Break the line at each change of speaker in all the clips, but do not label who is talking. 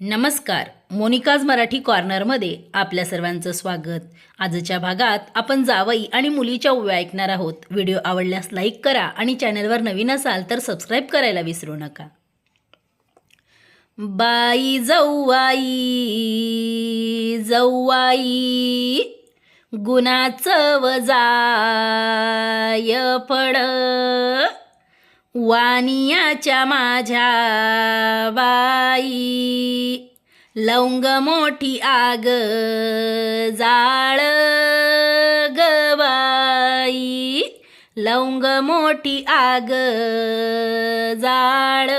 नमस्कार. मोनिकाज मराठी कॉर्नरमध्ये आपल्या सर्वांचं स्वागत. आजच्या भागात आपण जावई आणि मुलीच्या उव्या ऐकणार आहोत. व्हिडिओ आवडल्यास लाईक करा आणि चॅनलवर नवीन असाल तर सबस्क्राईब करायला विसरू नका. बाई जौवाई जौवाई गुणाचं वजाय फड वानियाच्या माझ्या बाई. लवंग मोठी आग जाळ गबाई लवंग मोठी आग जाळ.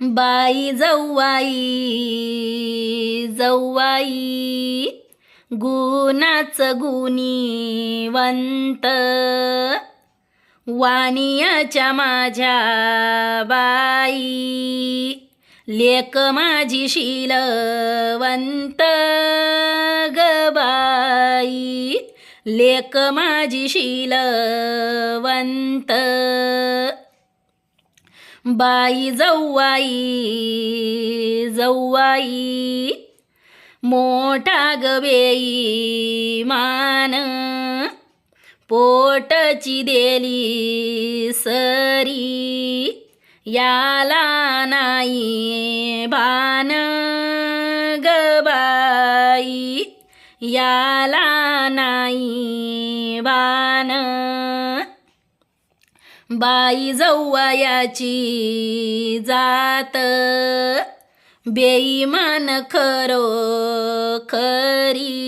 बाई जौवाई जौवाई गुणाच गुणीवंत. वानियाच्या माझ्या बाई. लेक माझी शिलवंत गबाई लेक माझी शिलवंत. बाई जौवाई जौवाई मोठा गवेई मान पोटची देली सरी. याला नाही भान गबाई याला नाही भान. बाई जौवायाची जात. बेईमान खरो खरी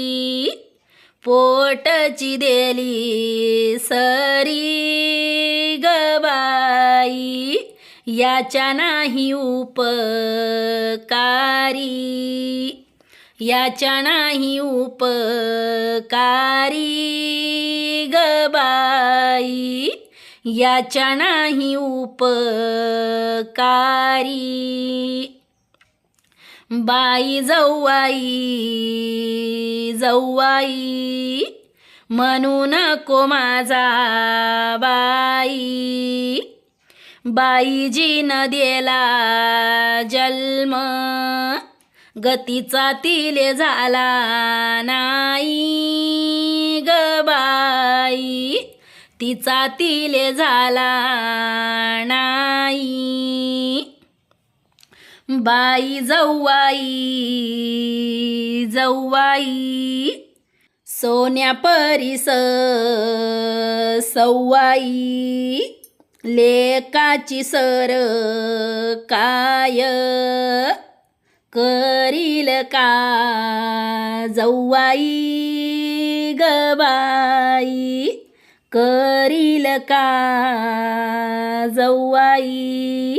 पोटची देली सरी गबाई याच्या नाही उपकारी. याच्या नाही उपकारी गबाई याच्या नाही उपकारी. बाई जौवाई जौवाई म्हणू नको माझा बाई. बाईजी न दिला जन्म गतीचा तिले झाला नाही गबाई तिचा तिले झाला नाही. बाई जौवाई जौवाई. सोन्या परिस सव्वाई लेकाची सर काय करील का? जौवाई गबाई करील का? जव्वाई